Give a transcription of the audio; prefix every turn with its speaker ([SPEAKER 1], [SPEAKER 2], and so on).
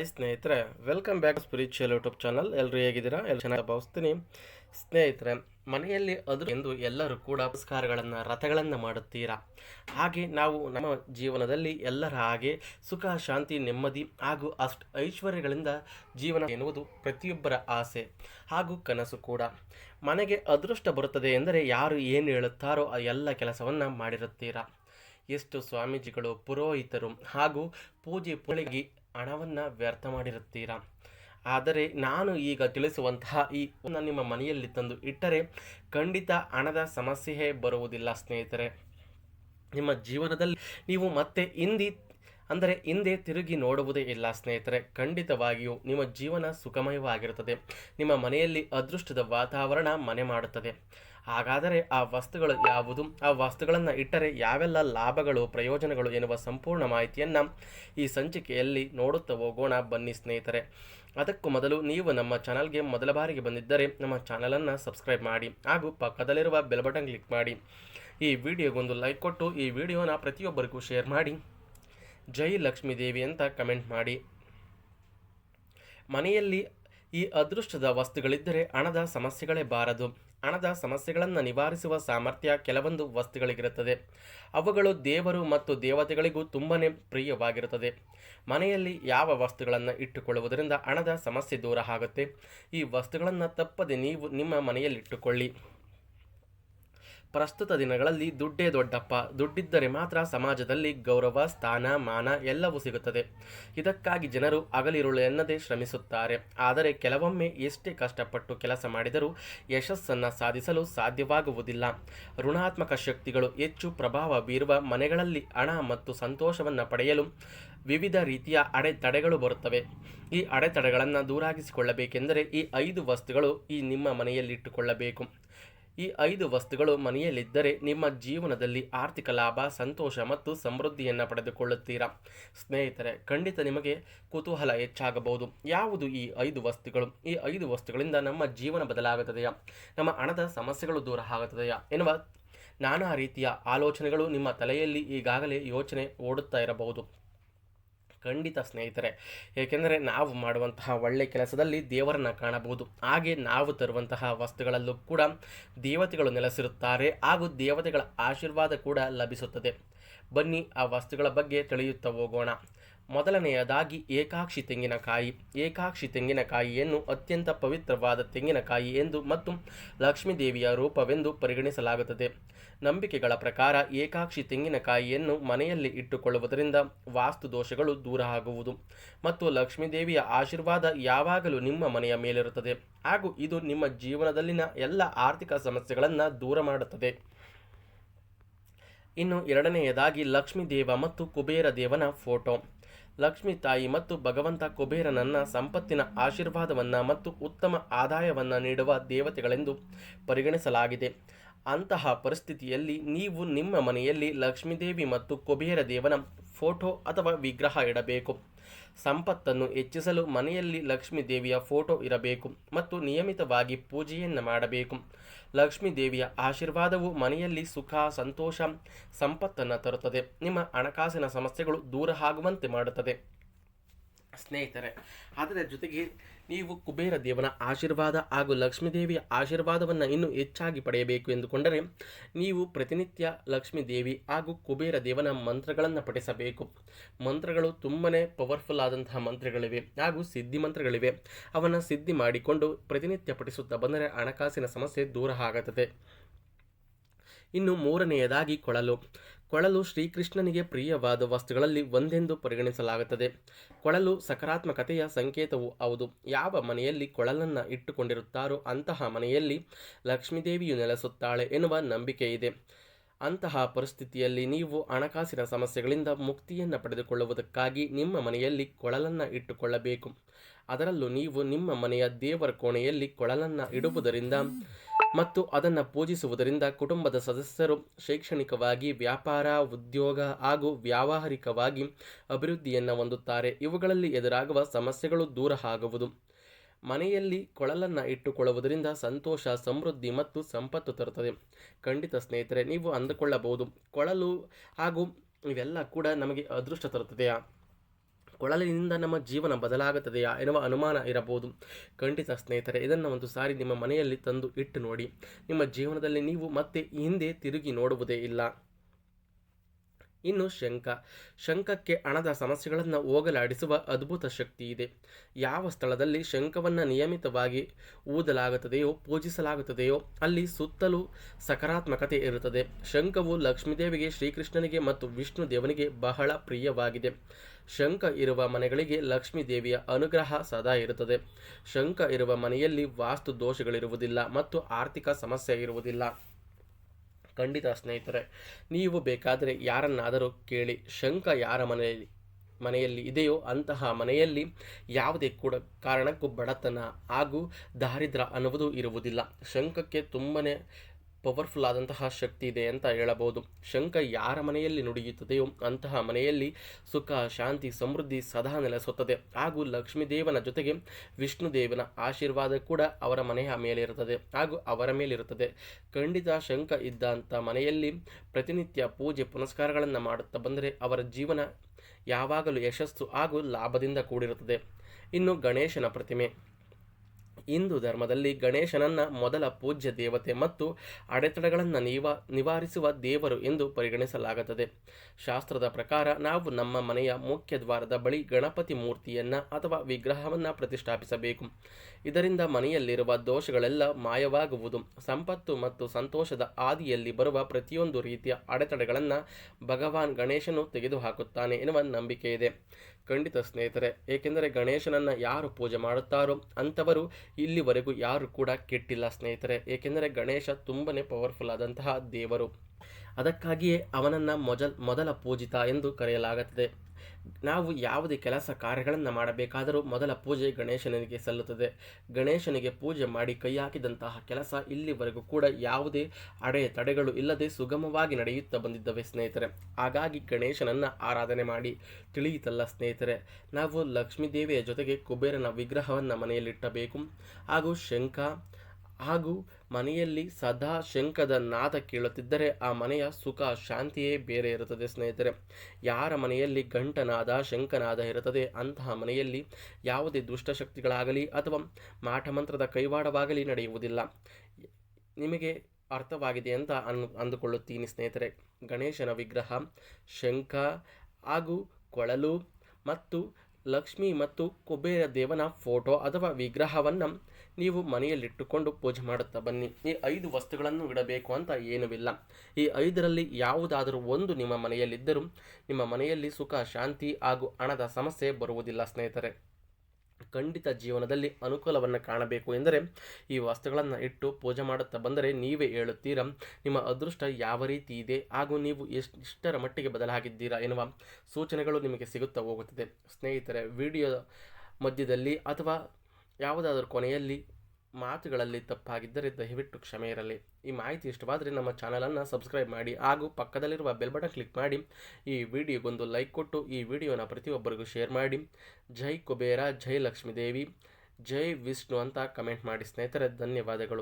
[SPEAKER 1] Hi ಸ್ನೇಹಿತರೆ welcome back spiritual YouTube channel ಎಲ್ಲರೂ ಹೇಗಿದ್ದೀರಾ? ಎಲ್ಲ ಚೆನ್ನಾಗಿ ಭಾವಿಸ್ತೀನಿ. ಸ್ನೇಹಿತರೆ, ಮನೆಯಲ್ಲಿ ಅದು ಎಂದು ಎಲ್ಲರೂ ಕೂಡ ಪುರಸ್ಕಾರಗಳನ್ನು, ರಥಗಳನ್ನು ಮಾಡುತ್ತೀರಾ? ಹಾಗೆ ನಾವು ನಮ್ಮ ಜೀವನದಲ್ಲಿ ಎಲ್ಲರ ಹಾಗೆ ಸುಖ, ಶಾಂತಿ, ನೆಮ್ಮದಿ ಹಾಗೂ ಅಷ್ಟು ಐಶ್ವರ್ಯಗಳಿಂದ ಜೀವನ ಎನ್ನುವುದು ಪ್ರತಿಯೊಬ್ಬರ ಆಸೆ ಹಾಗೂ ಕನಸು ಕೂಡ. ಮನೆಗೆ ಅದೃಷ್ಟ ಬರುತ್ತದೆ ಎಂದರೆ ಯಾರು ಏನು ಹೇಳುತ್ತಾರೋ ಆ ಎಲ್ಲ ಕೆಲಸವನ್ನು ಮಾಡಿರುತ್ತೀರಾ? ಎಷ್ಟು ಸ್ವಾಮೀಜಿಗಳು, ಪುರೋಹಿತರು ಹಾಗೂ ಪೂಜೆ ಪುಳಿಗೆ ಹಣವನ್ನು ವ್ಯರ್ಥ ಮಾಡಿರುತ್ತೀರಾ? ಆದರೆ ನಾನು ಈಗ ತಿಳಿಸುವಂತಹ ಈ ನಿಮ್ಮ ಮನೆಯಲ್ಲಿ ತಂದು ಇಟ್ಟರೆ ಖಂಡಿತ ಹಣದ ಸಮಸ್ಯೆಯೇ ಬರುವುದಿಲ್ಲ, ಸ್ನೇಹಿತರೆ. ನಿಮ್ಮ ಜೀವನದಲ್ಲಿ ನೀವು ಮತ್ತೆ ಹಿಂದಿ, ಅಂದರೆ ಹಿಂದೆ ತಿರುಗಿ ನೋಡುವುದೇ ಇಲ್ಲ, ಸ್ನೇಹಿತರೆ. ಖಂಡಿತವಾಗಿಯೂ ನಿಮ್ಮ ಜೀವನ ಸುಖಮಯವಾಗಿರುತ್ತದೆ. ನಿಮ್ಮ ಮನೆಯಲ್ಲಿ ಅದೃಷ್ಟದ ವಾತಾವರಣ ಮನೆ ಮಾಡುತ್ತದೆ. ಹಾಗಾದರೆ ಆ ವಸ್ತುಗಳು ಯಾವುದು? ಆ ವಸ್ತುಗಳನ್ನು ಇಟ್ಟರೆ ಯಾವೆಲ್ಲ ಲಾಭಗಳು, ಪ್ರಯೋಜನಗಳು ಎನ್ನುವ ಸಂಪೂರ್ಣ ಮಾಹಿತಿಯನ್ನು ಈ ಸಂಚಿಕೆಯಲ್ಲಿ ನೋಡುತ್ತಾ ಹೋಗೋಣ. ಬನ್ನಿ ಸ್ನೇಹಿತರೆ. ಅದಕ್ಕೂ ಮೊದಲು ನೀವು ನಮ್ಮ ಚಾನಲ್ಗೆ ಮೊದಲ ಬಾರಿಗೆ ಬಂದಿದ್ದರೆ ನಮ್ಮ ಚಾನಲನ್ನು ಸಬ್ಸ್ಕ್ರೈಬ್ ಮಾಡಿ ಹಾಗೂ ಪಕ್ಕದಲ್ಲಿರುವ ಬೆಲ್ ಬಟನ್ ಕ್ಲಿಕ್ ಮಾಡಿ. ಈ ವಿಡಿಯೋಗೊಂದು ಲೈಕ್ ಕೊಟ್ಟು ಈ ವಿಡಿಯೋನ ಪ್ರತಿಯೊಬ್ಬರಿಗೂ ಶೇರ್ ಮಾಡಿ. ಜೈ ಲಕ್ಷ್ಮೀ ದೇವಿ ಅಂತ ಕಮೆಂಟ್ ಮಾಡಿ. ಮನೆಯಲ್ಲಿ ಈ ಅದೃಷ್ಟದ ವಸ್ತುಗಳಿದ್ದರೆ ಹಣದ ಸಮಸ್ಯೆಗಳೇ ಬಾರದು. ಹಣದ ಸಮಸ್ಯೆಗಳನ್ನು ನಿವಾರಿಸುವ ಸಾಮರ್ಥ್ಯ ಕೆಲವೊಂದು ವಸ್ತುಗಳಿಗಿರುತ್ತದೆ. ಅವುಗಳು ದೇವರು ಮತ್ತು ದೇವತೆಗಳಿಗೂ ತುಂಬನೇ ಪ್ರಿಯವಾಗಿರುತ್ತದೆ. ಮನೆಯಲ್ಲಿ ಯಾವ ವಸ್ತುಗಳನ್ನು ಇಟ್ಟುಕೊಳ್ಳುವುದರಿಂದ ಹಣದ ಸಮಸ್ಯೆ ದೂರ ಆಗುತ್ತೆ. ಈ ವಸ್ತುಗಳನ್ನು ತಪ್ಪದೆ ನೀವು ನಿಮ್ಮ ಮನೆಯಲ್ಲಿಟ್ಟುಕೊಳ್ಳಿ. ಪ್ರಸ್ತುತ ದಿನಗಳಲ್ಲಿ ದುಡ್ಡೇ ದೊಡ್ಡಪ್ಪ. ದುಡ್ಡಿದ್ದರೆ ಮಾತ್ರ ಸಮಾಜದಲ್ಲಿ ಗೌರವ, ಸ್ಥಾನ, ಮಾನ ಎಲ್ಲವೂ ಸಿಗುತ್ತದೆ. ಇದಕ್ಕಾಗಿ ಜನರು ಅಗಲಿರುಳು ಎನ್ನದೇ ಶ್ರಮಿಸುತ್ತಾರೆ. ಆದರೆ ಕೆಲವೊಮ್ಮೆ ಎಷ್ಟೇ ಕಷ್ಟಪಟ್ಟು ಕೆಲಸ ಮಾಡಿದರೂ ಯಶಸ್ಸನ್ನು ಸಾಧಿಸಲು ಸಾಧ್ಯವಾಗುವುದಿಲ್ಲ. ಋಣಾತ್ಮಕ ಶಕ್ತಿಗಳು ಹೆಚ್ಚು ಪ್ರಭಾವ ಬೀರುವ ಮನೆಗಳಲ್ಲಿ ಹಣ ಮತ್ತು ಸಂತೋಷವನ್ನು ಪಡೆಯಲು ವಿವಿಧ ರೀತಿಯ ಅಡೆತಡೆಗಳು ಬರುತ್ತವೆ. ಈ ಅಡೆತಡೆಗಳನ್ನು ದೂರಾಗಿಸಿಕೊಳ್ಳಬೇಕೆಂದರೆ ಈ ಐದು ವಸ್ತುಗಳು ಈ ನಿಮ್ಮ ಮನೆಯಲ್ಲಿಟ್ಟುಕೊಳ್ಳಬೇಕು. ಈ ಐದು ವಸ್ತುಗಳು ಮನೆಯಲ್ಲಿದ್ದರೆ ನಿಮ್ಮ ಜೀವನದಲ್ಲಿ ಆರ್ಥಿಕ ಲಾಭ, ಸಂತೋಷ ಮತ್ತು ಸಮೃದ್ಧಿಯನ್ನು ಪಡೆದುಕೊಳ್ಳುತ್ತೀರಾ? ಸ್ನೇಹಿತರೆ, ಖಂಡಿತ ನಿಮಗೆ ಕುತೂಹಲ ಹೆಚ್ಚಾಗಬಹುದು. ಯಾವುದು ಈ ಐದು ವಸ್ತುಗಳು? ಈ ಐದು ವಸ್ತುಗಳಿಂದ ನಮ್ಮ ಜೀವನ ಬದಲಾಗುತ್ತದೆಯಾ? ನಮ್ಮ ಹಣದ ಸಮಸ್ಯೆಗಳು ದೂರ ಆಗುತ್ತದೆಯಾ? ಎನ್ನುವ ನಾನಾ ರೀತಿಯ ಆಲೋಚನೆಗಳು ನಿಮ್ಮ ತಲೆಯಲ್ಲಿ ಈಗಾಗಲೇ ಯೋಚನೆ ಓಡುತ್ತಾ ಇರಬಹುದು. ಖಂಡಿತ ಸ್ನೇಹಿತರೆ, ಏಕೆಂದರೆ ನಾವು ಮಾಡುವಂತಹ ಒಳ್ಳೆಯ ಕೆಲಸದಲ್ಲಿ ದೇವರನ್ನು ಕಾಣಬಹುದು. ಹಾಗೆ ನಾವು ತರುವಂತಹ ವಸ್ತುಗಳಲ್ಲೂ ಕೂಡ ದೇವತೆಗಳು ನೆಲೆಸಿರುತ್ತಾರೆ, ಹಾಗೂ ದೇವತೆಗಳ ಆಶೀರ್ವಾದ ಕೂಡ ಲಭಿಸುತ್ತದೆ. ಬನ್ನಿ ಆ ವಸ್ತುಗಳ ಬಗ್ಗೆ ತಿಳಿಯುತ್ತಾ ಹೋಗೋಣ. ಮೊದಲನೆಯದಾಗಿ ಏಕಾಕ್ಷಿ ತೆಂಗಿನಕಾಯಿ. ಏಕಾಕ್ಷಿ ತೆಂಗಿನಕಾಯಿಯನ್ನು ಅತ್ಯಂತ ಪವಿತ್ರವಾದ ತೆಂಗಿನಕಾಯಿ ಎಂದು ಮತ್ತು ಲಕ್ಷ್ಮೀದೇವಿಯ ರೂಪವೆಂದು ಪರಿಗಣಿಸಲಾಗುತ್ತದೆ. ನಂಬಿಕೆಗಳ ಪ್ರಕಾರ ಏಕಾಕ್ಷಿ ತೆಂಗಿನಕಾಯಿಯನ್ನು ಮನೆಯಲ್ಲಿ ಇಟ್ಟುಕೊಳ್ಳುವುದರಿಂದ ವಾಸ್ತು ದೋಷಗಳು ದೂರ ಆಗುವುದು ಮತ್ತು ಲಕ್ಷ್ಮೀದೇವಿಯ ಆಶೀರ್ವಾದ ಯಾವಾಗಲೂ ನಿಮ್ಮ ಮನೆಯ ಮೇಲಿರುತ್ತದೆ ಹಾಗೂ ಇದು ನಿಮ್ಮ ಜೀವನದಲ್ಲಿನ ಎಲ್ಲ ಆರ್ಥಿಕ ಸಮಸ್ಯೆಗಳನ್ನು ದೂರ ಮಾಡುತ್ತದೆ. ಇನ್ನು ಎರಡನೆಯದಾಗಿ ಲಕ್ಷ್ಮೀದೇವ ಮತ್ತು ಕುಬೇರ ದೇವನ ಫೋಟೋ. ಲಕ್ಷ್ಮೀ ತಾಯಿ ಮತ್ತು ಭಗವಂತ ಕುಬೇರನನ್ನ ಸಂಪತ್ತಿನ ಆಶೀರ್ವಾದವನ್ನ ಮತ್ತು ಉತ್ತಮ ಆದಾಯವನ್ನ ನೀಡುವ ದೇವತೆಗಳೆಂದು ಪರಿಗಣಿಸಲಾಗಿದೆ. ಅಂತಹ ಪರಿಸ್ಥಿತಿಯಲ್ಲಿ ನೀವು ನಿಮ್ಮ ಮನೆಯಲ್ಲಿ ಲಕ್ಷ್ಮೀದೇವಿ ಮತ್ತು ಕುಬೇರ ದೇವನ ಫೋಟೋ ಅಥವಾ ವಿಗ್ರಹ ಇಡಬೇಕು. ಸಂಪತ್ತನ್ನು ಹೆಚ್ಚಿಸಲು ಮನೆಯಲ್ಲಿ ಲಕ್ಷ್ಮೀ ದೇವಿಯ ಫೋಟೋ ಇರಬೇಕು ಮತ್ತು ನಿಯಮಿತವಾಗಿ ಪೂಜೆಯನ್ನು ಮಾಡಬೇಕು. ಲಕ್ಷ್ಮೀ ದೇವಿಯ ಆಶೀರ್ವಾದವು ಮನೆಯಲ್ಲಿ ಸುಖ, ಸಂತೋಷ, ಸಂಪತ್ತನ್ನು ತರುತ್ತದೆ. ನಿಮ್ಮ ಹಣಕಾಸಿನ ಸಮಸ್ಯೆಗಳು ದೂರ ಆಗುವಂತೆ ಮಾಡುತ್ತದೆ. ಸ್ನೇಹಿತರೆ ಅದರ ಜೊತೆಗೆ ನೀವು ಕುಬೇರ ದೇವನ ಆಶೀರ್ವಾದ ಹಾಗೂ ಲಕ್ಷ್ಮೀದೇವಿಯ ಆಶೀರ್ವಾದವನ್ನು ಇನ್ನೂ ಹೆಚ್ಚಾಗಿ ಪಡೆಯಬೇಕು ಎಂದುಕೊಂಡರೆ ನೀವು ಪ್ರತಿನಿತ್ಯ ಲಕ್ಷ್ಮೀದೇವಿ ಹಾಗೂ ಕುಬೇರ ದೇವನ ಮಂತ್ರಗಳನ್ನು ಪಠಿಸಬೇಕು. ಮಂತ್ರಗಳು ತುಂಬನೇ ಪವರ್ಫುಲ್ ಆದಂತಹ ಮಂತ್ರಗಳಿವೆ ಹಾಗೂ ಸಿದ್ಧಿ ಮಂತ್ರಗಳಿವೆ. ಅವನ್ನು ಸಿದ್ಧಿ ಮಾಡಿಕೊಂಡು ಪ್ರತಿನಿತ್ಯ ಪಠಿಸುತ್ತಾ ಬಂದರೆ ಹಣಕಾಸಿನ ಸಮಸ್ಯೆ ದೂರ ಆಗುತ್ತದೆ. ಇನ್ನು ಮೂರನೆಯದಾಗಿ ಕೊಳಲು. ಕೊಳಲು ಶ್ರೀಕೃಷ್ಣನಿಗೆ ಪ್ರಿಯವಾದ ವಸ್ತುಗಳಲ್ಲಿ ಒಂದೆಂದು ಪರಿಗಣಿಸಲಾಗುತ್ತದೆ. ಕೊಳಲು ಸಕಾರಾತ್ಮಕತೆಯ ಸಂಕೇತವೂ ಹೌದು. ಯಾವ ಮನೆಯಲ್ಲಿ ಕೊಳಲನ್ನು ಇಟ್ಟುಕೊಂಡಿರುತ್ತಾರೋ ಅಂತಹ ಮನೆಯಲ್ಲಿ ಲಕ್ಷ್ಮೀದೇವಿಯು ನೆಲೆಸುತ್ತಾಳೆ ಎನ್ನುವ ನಂಬಿಕೆ ಇದೆ. ಅಂತಹ ಪರಿಸ್ಥಿತಿಯಲ್ಲಿ ನೀವು ಹಣಕಾಸಿನ ಸಮಸ್ಯೆಗಳಿಂದ ಮುಕ್ತಿಯನ್ನು ಪಡೆದುಕೊಳ್ಳುವುದಕ್ಕಾಗಿ ನಿಮ್ಮ ಮನೆಯಲ್ಲಿ ಕೊಳಲನ್ನು ಇಟ್ಟುಕೊಳ್ಳಬೇಕು. ಅದರಲ್ಲೂ ನೀವು ನಿಮ್ಮ ಮನೆಯ ದೇವರ ಕೋಣೆಯಲ್ಲಿ ಕೊಳಲನ್ನು ಇಡುವುದರಿಂದ ಮತ್ತು ಅದನ್ನು ಪೂಜಿಸುವುದರಿಂದ ಕುಟುಂಬದ ಸದಸ್ಯರು ಶೈಕ್ಷಣಿಕವಾಗಿ, ವ್ಯಾಪಾರ, ಉದ್ಯೋಗ ಹಾಗೂ ವ್ಯಾವಹಾರಿಕವಾಗಿ ಅಭಿವೃದ್ಧಿಯನ್ನು ಹೊಂದುತ್ತಾರೆ. ಇವುಗಳಲ್ಲಿ ಎದುರಾಗುವ ಸಮಸ್ಯೆಗಳು ದೂರ ಆಗುವುದು. ಮನೆಯಲ್ಲಿ ಕೊಳಲನ್ನು ಇಟ್ಟುಕೊಳ್ಳುವುದರಿಂದ ಸಂತೋಷ, ಸಮೃದ್ಧಿ ಮತ್ತು ಸಂಪತ್ತು ತರುತ್ತದೆ. ಖಂಡಿತ ಸ್ನೇಹಿತರೆ, ನೀವು ಅಂದುಕೊಳ್ಳಬಹುದು, ಕೊಳಲು ಹಾಗೂ ಇವೆಲ್ಲ ಕೂಡ ನಮಗೆ ಅದೃಷ್ಟ ತರುತ್ತದೆಯಾ? ಕೊಳಲಿನಿಂದ ನಮ್ಮ ಜೀವನ ಬದಲಾಗುತ್ತದೆಯಾ ಎನ್ನುವ ಅನುಮಾನ ಇರಬಹುದು. ಖಂಡಿತ ಸ್ನೇಹಿತರೆ, ಇದನ್ನು ಒಂದು ಸಾರಿ ನಿಮ್ಮ ಮನೆಯಲ್ಲಿ ತಂದು ಇಟ್ಟು ನೋಡಿ. ನಿಮ್ಮ ಜೀವನದಲ್ಲಿ ನೀವು ಮತ್ತೆ ಹಿಂದೆ ತಿರುಗಿ ನೋಡುವುದೇ ಇಲ್ಲ. ಇನ್ನು ಶಂಖ ಶಂಖಕ್ಕೆ ಹಣದ ಸಮಸ್ಯೆಗಳನ್ನು ಹೋಗಲಾಡಿಸುವ ಅದ್ಭುತ ಶಕ್ತಿ ಇದೆ. ಯಾವ ಸ್ಥಳದಲ್ಲಿ ಶಂಖವನ್ನು ನಿಯಮಿತವಾಗಿ ಊದಲಾಗುತ್ತದೆಯೋ, ಪೂಜಿಸಲಾಗುತ್ತದೆಯೋ, ಅಲ್ಲಿ ಸುತ್ತಲೂ ಸಕಾರಾತ್ಮಕತೆ ಇರುತ್ತದೆ. ಶಂಖವು ಲಕ್ಷ್ಮೀದೇವಿಗೆ, ಶ್ರೀಕೃಷ್ಣನಿಗೆ ಮತ್ತು ವಿಷ್ಣು ದೇವನಿಗೆ ಬಹಳ ಪ್ರಿಯವಾಗಿದೆ. ಶಂಖ ಇರುವ ಮನೆಗಳಿಗೆ ಲಕ್ಷ್ಮೀ ದೇವಿಯ ಅನುಗ್ರಹ ಸದಾ ಇರುತ್ತದೆ. ಶಂಖ ಇರುವ ಮನೆಯಲ್ಲಿ ವಾಸ್ತು ದೋಷಗಳಿರುವುದಿಲ್ಲ ಮತ್ತು ಆರ್ಥಿಕ ಸಮಸ್ಯೆ ಇರುವುದಿಲ್ಲ. ಖಂಡಿತ ಸ್ನೇಹಿತರೆ, ನೀವು ಬೇಕಾದರೆ ಯಾರನ್ನಾದರೂ ಕೇಳಿ, ಶಂಕ ಯಾರ ಮನೆಯಲ್ಲಿ ಮನೆಯಲ್ಲಿ ಇದೆಯೋ ಅಂತಹ ಮನೆಯಲ್ಲಿ ಯಾವುದೇ ಕೂಡ ಕಾರಣಕ್ಕೂ ಬಡತನ ಹಾಗೂ ದಾರಿದ್ರ ಅನ್ನುವುದು ಇರುವುದಿಲ್ಲ. ಶಂಕಕ್ಕೆ ತುಂಬನೇ ಪವರ್ಫುಲ್ ಆದಂತಹ ಶಕ್ತಿ ಇದೆ ಅಂತ ಹೇಳಬಹುದು. ಶಂಖ ಯಾರ ಮನೆಯಲ್ಲಿ ನುಡಿಯುತ್ತದೆಯೋ ಅಂತಹ ಮನೆಯಲ್ಲಿ ಸುಖ, ಶಾಂತಿ, ಸಮೃದ್ಧಿ ಸದಾ ನೆಲೆಸುತ್ತದೆ. ಹಾಗೂ ಲಕ್ಷ್ಮೀದೇವನ ಜೊತೆಗೆ ವಿಷ್ಣು ದೇವನ ಆಶೀರ್ವಾದ ಕೂಡ ಅವರ ಮನೆಯ ಮೇಲಿರುತ್ತದೆ. ಹಾಗೂ ಅವರ ಮೇಲಿರುತ್ತದೆ. ಖಂಡಿತ ಶಂಖ ಇದ್ದಂಥ ಮನೆಯಲ್ಲಿ ಪ್ರತಿನಿತ್ಯ ಪೂಜೆ, ಪುನಸ್ಕಾರಗಳನ್ನು ಮಾಡುತ್ತಾ ಬಂದರೆ ಅವರ ಜೀವನ ಯಾವಾಗಲೂ ಯಶಸ್ಸು ಹಾಗೂ ಲಾಭದಿಂದ ಕೂಡಿರುತ್ತದೆ. ಇನ್ನು ಗಣೇಶನ ಪ್ರತಿಮೆ. ಹಿಂದೂ ಧರ್ಮದಲ್ಲಿ ಗಣೇಶನನ್ನ ಮೊದಲ ಪೂಜ್ಯ ದೇವತೆ ಮತ್ತು ಅಡೆತಡೆಗಳನ್ನು ನಿವ, ನಿವಾರಿಸುವ ದೇವರು ಎಂದು ಪರಿಗಣಿಸಲಾಗುತ್ತದೆ. ಶಾಸ್ತ್ರದ ಪ್ರಕಾರ ನಾವು ನಮ್ಮ ಮನೆಯ ಮುಖ್ಯ ದ್ವಾರದ ಬಳಿ ಗಣಪತಿ ಮೂರ್ತಿಯನ್ನ ಅಥವಾ ವಿಗ್ರಹವನ್ನು ಪ್ರತಿಷ್ಠಾಪಿಸಬೇಕು. ಇದರಿಂದ ಮನೆಯಲ್ಲಿರುವ ದೋಷಗಳೆಲ್ಲ ಮಾಯವಾಗುವುದು, ಸಂಪತ್ತು ಮತ್ತು ಸಂತೋಷದ ಆದಿಯಲ್ಲಿ ಬರುವ ಪ್ರತಿಯೊಂದು ರೀತಿಯ ಅಡೆತಡೆಗಳನ್ನು ಭಗವಾನ್ ಗಣೇಶನು ತೆಗೆದುಹಾಕುತ್ತಾನೆ ಎನ್ನುವ ನಂಬಿಕೆ ಇದೆ ಖಂಡಿತ ಸ್ನೇಹಿತರೆ, ಏಕೆಂದರೆ ಗಣೇಶನನ್ನು ಯಾರು ಪೂಜೆ ಮಾಡುತ್ತಾರೋ ಅಂಥವರು ಇಲ್ಲಿವರೆಗೂ ಯಾರು ಕೂಡ ಕೆಟ್ಟಿಲ್ಲ ಸ್ನೇಹಿತರೆ. ಏಕೆಂದರೆ ಗಣೇಶ ತುಂಬನೇ ಪವರ್ಫುಲ್ ಆದಂತಹ ದೇವರು. ಅದಕ್ಕಾಗಿಯೇ ಅವನನ್ನು ಮೊಜಲ್, ಮೊದಲ ಪೂಜಿತ ಎಂದು ಕರೆಯಲಾಗುತ್ತದೆ. ನಾವು ಯಾವುದೇ ಕೆಲಸ ಕಾರ್ಯಗಳನ್ನು ಮಾಡಬೇಕಾದರೂ ಮೊದಲ ಪೂಜೆ ಗಣೇಶನಿಗೆ ಸಲ್ಲುತ್ತದೆ. ಗಣೇಶನಿಗೆ ಪೂಜೆ ಮಾಡಿ ಕೈ ಹಾಕಿದಂತಹ ಕೆಲಸ ಇಲ್ಲಿವರೆಗೂ ಕೂಡ ಯಾವುದೇ ಅಡೆ ತಡೆಗಳು ಇಲ್ಲದೆ ಸುಗಮವಾಗಿ ನಡೆಯುತ್ತಾ ಬಂದಿದ್ದವೆ ಸ್ನೇಹಿತರೆ. ಹಾಗಾಗಿ ಗಣೇಶನನ್ನು ಆರಾಧನೆ ಮಾಡಿ ತಿಳಿಯಿತಲ್ಲ ಸ್ನೇಹಿತರೆ. ನಾವು ಲಕ್ಷ್ಮೀದೇವಿಯ ಜೊತೆಗೆ ಕುಬೇರನ ವಿಗ್ರಹವನ್ನು ಮನೆಯಲ್ಲಿಟ್ಟಬೇಕು. ಹಾಗೂ ಶಂಖ ಹಾಗೂ ಮನೆಯಲ್ಲಿ ಸದಾ ಶಂಖದ ನಾದ ಕೇಳುತ್ತಿದ್ದರೆ ಆ ಮನೆಯ ಸುಖ ಶಾಂತಿಯೇ ಬೇರೆ ಇರುತ್ತದೆ ಸ್ನೇಹಿತರೆ. ಯಾರ ಮನೆಯಲ್ಲಿ ಗಂಟನಾದ ಶಂಖನಾದ ಇರುತ್ತದೆ, ಅಂತಹ ಮನೆಯಲ್ಲಿ ಯಾವುದೇ ದುಷ್ಟಶಕ್ತಿಗಳಾಗಲಿ ಅಥವಾ ಮಾಠಮಂತ್ರದ ಕೈವಾಡವಾಗಲಿ ನಡೆಯುವುದಿಲ್ಲ. ನಿಮಗೆ ಅರ್ಥವಾಗಿದೆ ಅಂತ ಅನ್ ಅಂದುಕೊಳ್ಳುತ್ತೀನಿ ಸ್ನೇಹಿತರೆ. ಗಣೇಶನ ವಿಗ್ರಹ, ಶಂಖ ಹಾಗೂ ಕೊಳಲು ಮತ್ತು ಲಕ್ಷ್ಮಿ ಮತ್ತು ಕುಬೇರ ದೇವನ ಫೋಟೋ ಅಥವಾ ವಿಗ್ರಹವನ್ನು ನೀವು ಮನೆಯಲ್ಲಿಟ್ಟುಕೊಂಡು ಪೂಜೆ ಮಾಡುತ್ತಾ ಬನ್ನಿ. ಈ ಐದು ವಸ್ತುಗಳನ್ನು ಇಡಬೇಕು ಅಂತ ಏನೂ ಈ ಐದರಲ್ಲಿ ಯಾವುದಾದರೂ ಒಂದು ನಿಮ್ಮ ಮನೆಯಲ್ಲಿದ್ದರೂ ನಿಮ್ಮ ಮನೆಯಲ್ಲಿ ಸುಖ, ಶಾಂತಿ ಹಾಗೂ ಹಣದ ಸಮಸ್ಯೆ ಬರುವುದಿಲ್ಲ ಸ್ನೇಹಿತರೆ. ಖಂಡಿತ ಜೀವನದಲ್ಲಿ ಅನುಕೂಲವನ್ನು ಕಾಣಬೇಕು ಎಂದರೆ ಈ ವಸ್ತುಗಳನ್ನು ಇಟ್ಟು ಪೂಜೆ ಮಾಡುತ್ತಾ ಬಂದರೆ ನೀವೇ ಹೇಳುತ್ತೀರಾ, ನಿಮ್ಮ ಅದೃಷ್ಟ ಯಾವ ರೀತಿ ಇದೆ ಹಾಗೂ ನೀವು ಎಷ್ಟು, ಇಷ್ಟರ ಮಟ್ಟಿಗೆ ಬದಲಾಗಿದ್ದೀರಾ ಎನ್ನುವ ಸೂಚನೆಗಳು ನಿಮಗೆ ಸಿಗುತ್ತಾ ಹೋಗುತ್ತದೆ. ಸ್ನೇಹಿತರೆ, ವಿಡಿಯೋ ಮಧ್ಯದಲ್ಲಿ ಅಥವಾ ಯಾವುದಾದರೂ ಕೊನೆಯಲ್ಲಿ ಮಾತುಗಳಲ್ಲಿ ತಪ್ಪಾಗಿದ್ದರೆ ದಯವಿಟ್ಟು ಕ್ಷಮೆ ಇರಲಿ. ಈ ಮಾಹಿತಿ ಇಷ್ಟವಾದರೆ ನಮ್ಮ ಚಾನಲನ್ನು ಸಬ್ಸ್ಕ್ರೈಬ್ ಮಾಡಿ ಹಾಗೂ ಪಕ್ಕದಲ್ಲಿರುವ ಬೆಲ್ ಬಟನ್ ಕ್ಲಿಕ್ ಮಾಡಿ. ಈ ವಿಡಿಯೋಗೊಂದು ಲೈಕ್ ಕೊಟ್ಟು ಈ ವಿಡಿಯೋನ ಪ್ರತಿಯೊಬ್ಬರಿಗೂ ಶೇರ್ ಮಾಡಿ. ಜೈ ಕುಬೇರ, ಜೈ ಲಕ್ಷ್ಮೀದೇವಿ, ಜೈ ವಿಷ್ಣು ಅಂತ ಕಮೆಂಟ್ ಮಾಡಿ ಸ್ನೇಹಿತರೆ, ಧನ್ಯವಾದಗಳು.